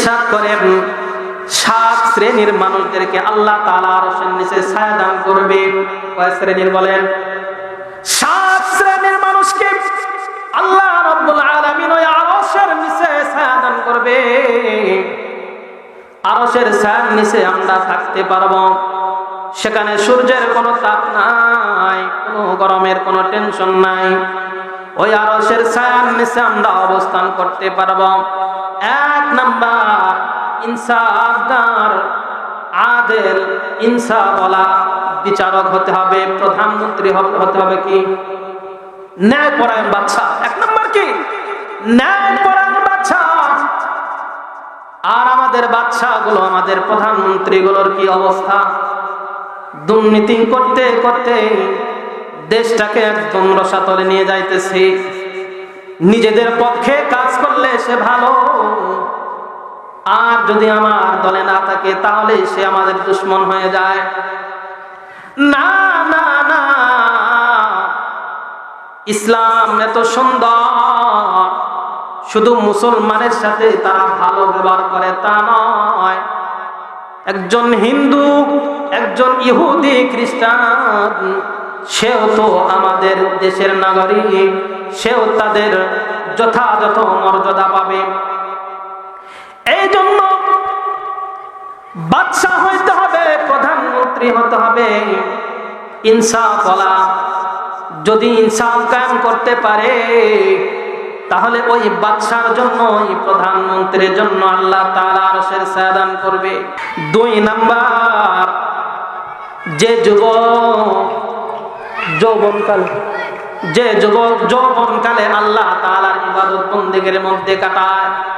এরশাদ করেন, সাত শ্রেণির মানুষদেরকে আল্লাহ তালা আরশের নিচে ছায়া দান করবে। কয় শ্রেণির বলেন? সাত শ্রেণির মানুষকে আল্লাহ রব্বুল আলামিন ওই আরশের নিচে ছায়া দান করবে। আরশের ছায়ার নিচে আমরা থাকতে পারব। সেখানে সূর্যের কোনো তাপ নাই, কোনো গরমের কোনো টেনশন নাই। ওই আরশের ছায়ার নিচে আমরা অবস্থান করতে পারব। এক নাম্বার ইনসাফদার, আদেল ইনসা বলা বিচারক হতে হবে, প্রধানমন্ত্রী হতে হবে কি? ন্যায় পরায়ণ বাচ্চা এক নম্বর কি? ন্যায় পরায়ণ বাচ্চা আর আমাদের বাচ্চাগুলো আমাদের প্রধানমন্ত্রীগুলোর কি অবস্থা? দুর্নীতি করতে করতে দেশটাকে একদম রসাতলে নিয়ে যাইতেছে। নিজেদের পক্ষে কাজ করলে সে ভালো। আর যদি আমার দলে না থাকে, তাহলে সে আমাদের দুশ্মন হয়ে যায়। না না না। ইসলাম এত সুন্দর। শুধু মুসলমানের সাথে তারা ভালো ব্যবহার করে তা নয়। একজন হিন্দু, একজন ইহুদি খ্রিস্টান, সেও তো আমাদের দেশের নাগরিক। সেও তাদের যথাযথ মর্যাদা পাবে। এই জন্য বাদশাহ হইতে হবে, প্রধানমন্ত্রী হতে হবে। ইনসাফ যদি ইনসাফ কায়েম করতে পারে, তাহলে ওই বাদশার জন্য ওই প্রধানমন্ত্রীর জন্য আল্লাহ তাআলা আরশের সাদান করবে। দুই নাম্বার, যে যুবক যৌবনকাল যে যুবক যৌবনকালে আল্লাহ তালার ইবাদত বন্দেগের মধ্যে কাটায়।